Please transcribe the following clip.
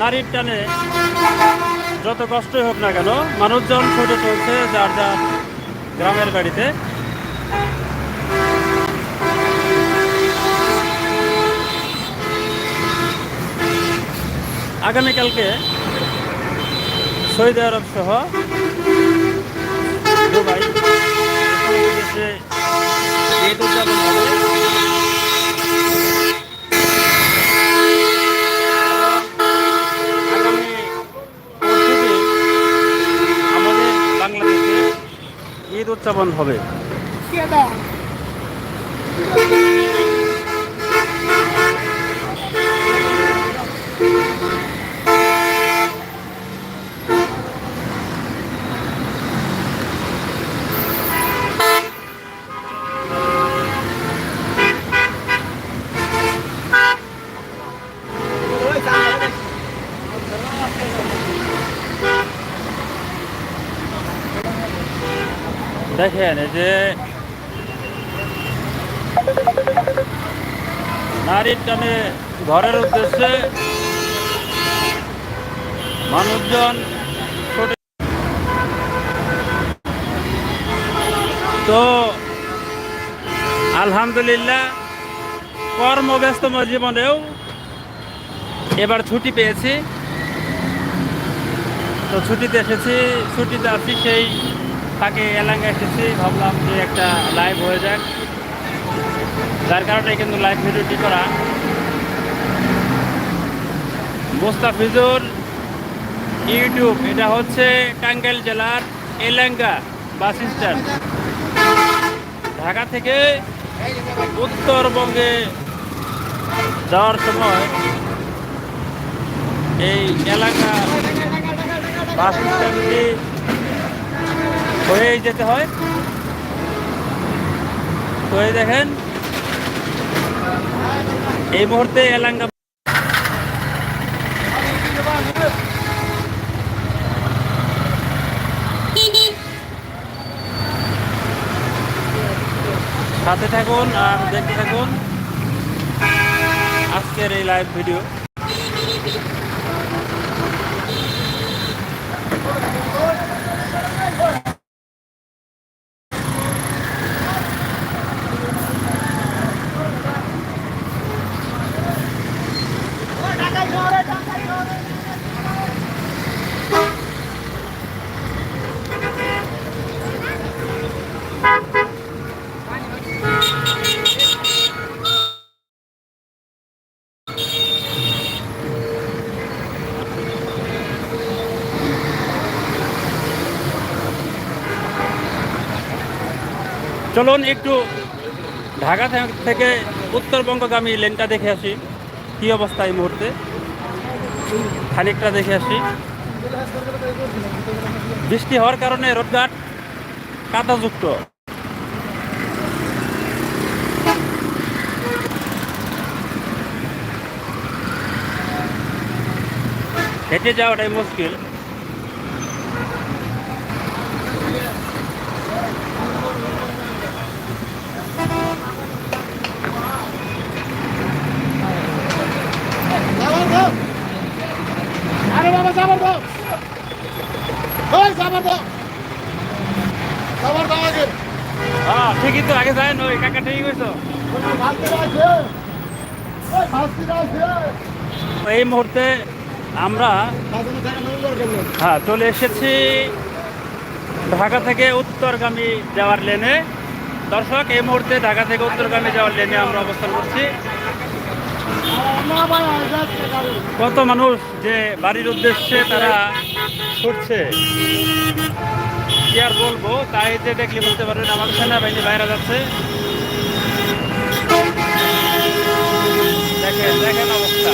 নারীর টানে যত কষ্টই হোক না কেন, মানুষজন ছুটে চলছে যার যার গ্রামের বাড়িতে। আগামীকালকে সৌদি আরব সহ দুবাই। উদযাপন হবে। উদযাপন হবে। দেখেন, এই যে নারীর টানে ঘরের উদ্দেশ্যে মানুষজন তো আলহামদুলিল্লাহ কর্মব্যস্তম জীবনেও এবার ছুটি পেয়েছি। তো ছুটিতে এসেছি, ছুটিতে আছি সেই ফাঁকে এলাকা এসেছি, ভাবলাম যে একটা লাইভ হয়ে যাক। যার কারণে কিন্তু লাইভ ভিডিওটি করা। মোস্তাফিজুর ইউটিউব, এটা হচ্ছে টাঙ্গাইল জেলার এলাঙ্গা বাস স্ট্যান্ড। ঢাকা থেকে উত্তরবঙ্গে যাওয়ার সময় এই এলাকা বাস স্ট্যান্ডটি হয়েই যেতে হয়। তো দেখেন, এই মুহূর্তে এলাঙ্গা সাথে থাকুন আর দেখতে থাকুন। আজকের এই লাইভ ভিডিও চলুন একটু ঢাকা থেকে উত্তরবঙ্গগামী লেনটা দেখে আসি। কি অবস্থা এই মুহূর্তে? খানিকটা দেখে আসি। বৃষ্টি হওয়ার কারণে রোডঘাট কাদাযুক্ত। হেঁটে যাওয়াটাই মুশকিল। ঠিকই তো আগে যায় নই কাকা ঠিকই কইছো। এই মুহূর্তে আমরা হ্যাঁ চলে এসেছি ঢাকা থেকে উত্তরগামী যাওয়ার লেনে। দর্শক এই মুহূর্তে ঢাকা থেকে উত্তরগামী যাওয়ার লেনে আমরা অবস্থান করছি। কত মানুষ যে বাড়ির উদ্দেশ্যে তারা ছুটছে কি আর বলব, তাই যে দেখলে বুঝতে পারবেন আমাদের সেনাবাহিনী বাইরে যাচ্ছে। দেখেন দেখেন অবস্থা।